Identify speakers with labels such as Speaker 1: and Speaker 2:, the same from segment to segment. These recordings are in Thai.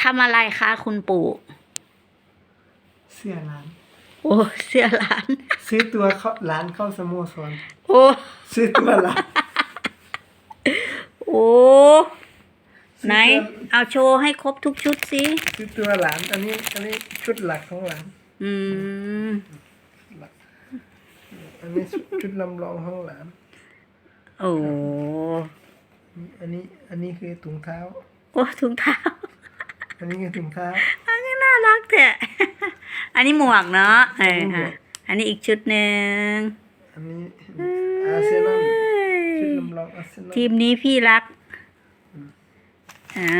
Speaker 1: ทำอะไรคะคุณปู่
Speaker 2: เสื้อร้าน
Speaker 1: โอ้เสื้อร้าน
Speaker 2: ซื้อตัวเข้าร้านเข้าสโมสร
Speaker 1: โอ้
Speaker 2: ซื้อตัวร้าน
Speaker 1: โอ้ไหน เอาโชว์ให้ครบทุกชุดสิ
Speaker 2: ซื้อตัวร้าน อันนี้อันนี้ชุดหลักของร้าน
Speaker 1: อืม
Speaker 2: อันนี้ชุดชุดลำลองของร้าน
Speaker 1: โอ้
Speaker 2: อันนี้อันนี้คือถุงเท้า
Speaker 1: โอ้ถุงเท้า
Speaker 2: อันนี้คือถุงเท้า
Speaker 1: อันนี้น่ารักแท้อันนี้หมวกเนาะเออ
Speaker 2: หมว
Speaker 1: อะ
Speaker 2: ก
Speaker 1: อันนี้อีกชุดหนึ่ง
Speaker 2: อันนี้อาร์เซนอลชุดลำลองอาร์เซนอล
Speaker 1: ทีมนี้พี่รักอ่า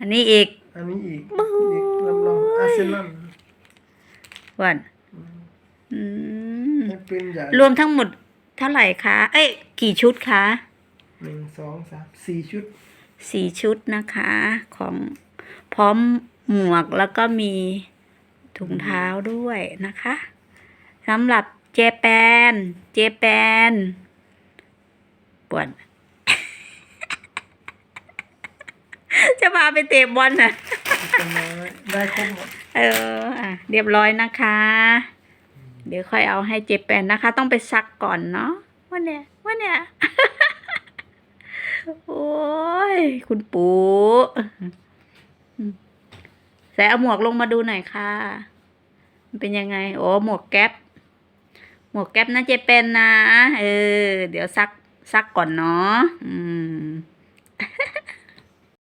Speaker 1: อันนี้อีก
Speaker 2: อันนี้อีกอีกลำลองอาร์เซนอล
Speaker 1: วันอืม
Speaker 2: ให้ปืนใหญ่
Speaker 1: รวมทั้งหมดเท่าไหร่คะ เอ้ย กี่ชุดคะ
Speaker 2: หนึ่งสองสามสี่ชุด
Speaker 1: สี่ชุดนะคะ ของพร้อมหมวกแล้วก็มีถุงเท้าด้วยนะคะสำหรับเจแปน เจแปนปวดจะพาไปเตะบอลน่ะ
Speaker 2: จะมาได้ครบหมด
Speaker 1: เอออะเรียบร้อยนะคะ เดี๋ยวค่อยเอาให้เจแปนนะคะ ต้องไปซักก่อนเนาะว่าเนี่ยว่าเนี่ยโอ้ย คุณปู่ใส่เอาหมวกลงมาดูหน่อยค่ะ มันเป็นยังไง โอ้หมวกแก๊ป หมวกแก๊ปนะเจเป็นนะ เออ เดี๋ยวซักซักก่อนเนาะ อืม